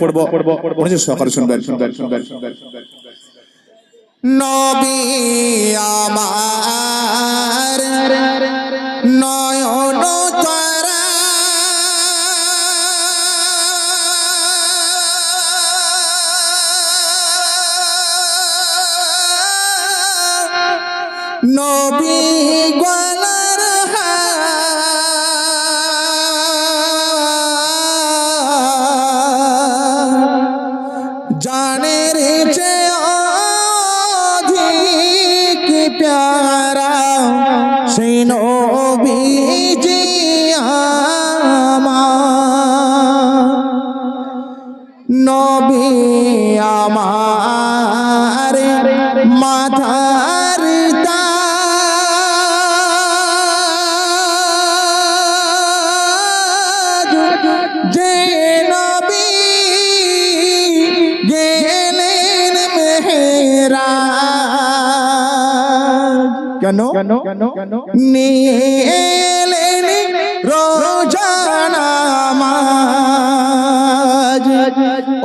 পড়ব মনোযোগ সহকারে শুনবেন। নবী আমার নয়ন তারা নবী কেন? কেন? কেন? নিয়ে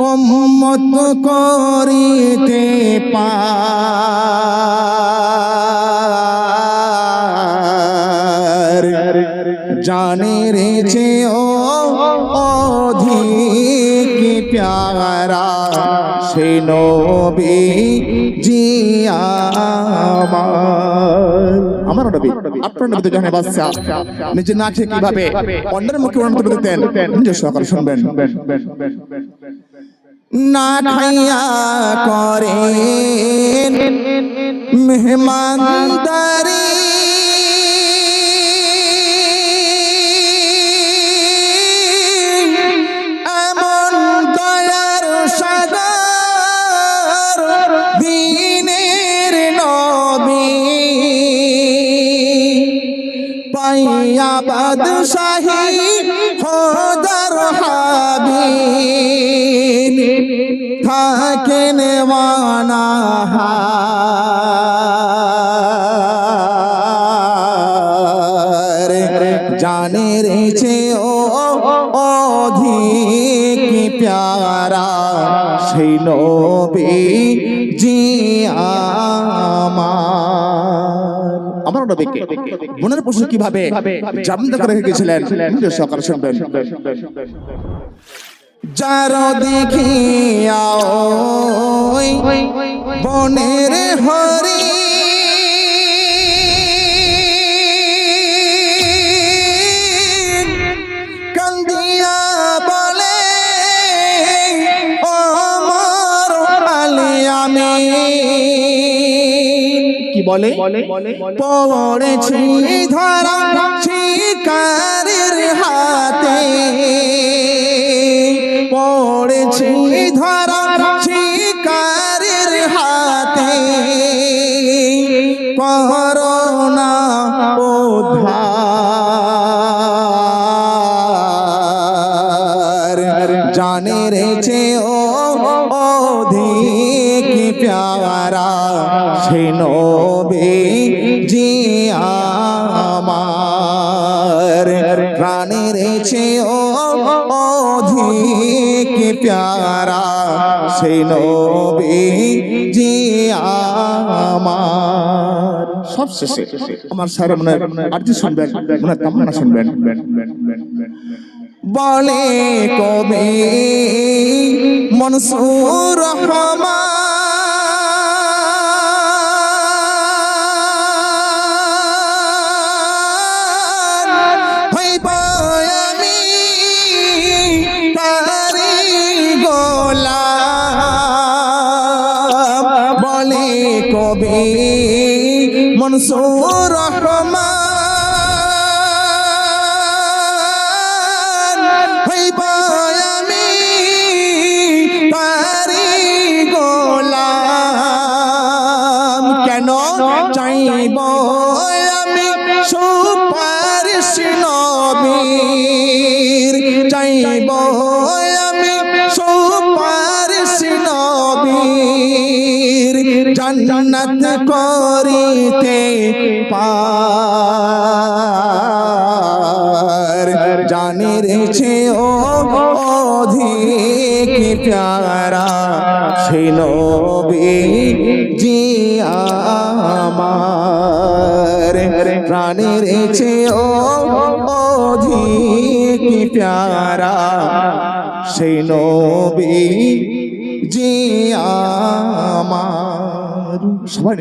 উম্মত করিতে পার জানে রেছে ও অধিক প্যারা সে নবী জিয়া আমার। নবী, আপনার নবী কীভাবে অন্যের মুখে অনন্ত দিতেন সহকারে শুনবেন। না খাইয়া করেন মেহমানদারি। এমন দয়ার সাগর দিনের নবী পাইয়া বাদশাহী খোদার হাবিব থাকেন মানাহার জানে রেছে ও অধিক প্যারা। সেই নবী জি আমার। আমার নবীকে বনের পশু কীভাবে জামিন করে রেখে গেছিলেন সকাল শুনবেন যার দেখিয়া ওই বনের হরি। কান্দিয়া বলে ও আমার আলিয়ামি কি বলে? পড়েছি ধরা শিকারের করোনা উদ্ধার। জানে রেছে ও অধিক প্যারা। সে নবী জি আমার। প্রাণে রেছে ও অধিক প্যারা। সে নবী জি আমার। সব শেষে আমার স্যার মনে আরতি শুনবেন মনে তামান্না শুনবেন। বলে কবে মনসুর রহমান মনসুর রহমান। হইব আমি তারি গোলাম। কেন চাইব আমি সুপারিশ নবীর জান্নাত করিতে পার। জানি রেছে ও অধীর কি প্যারা নবী জি আমার। প্রাণের চেয়েও অধিক প্যারা সেই নবী জি আমার সবাই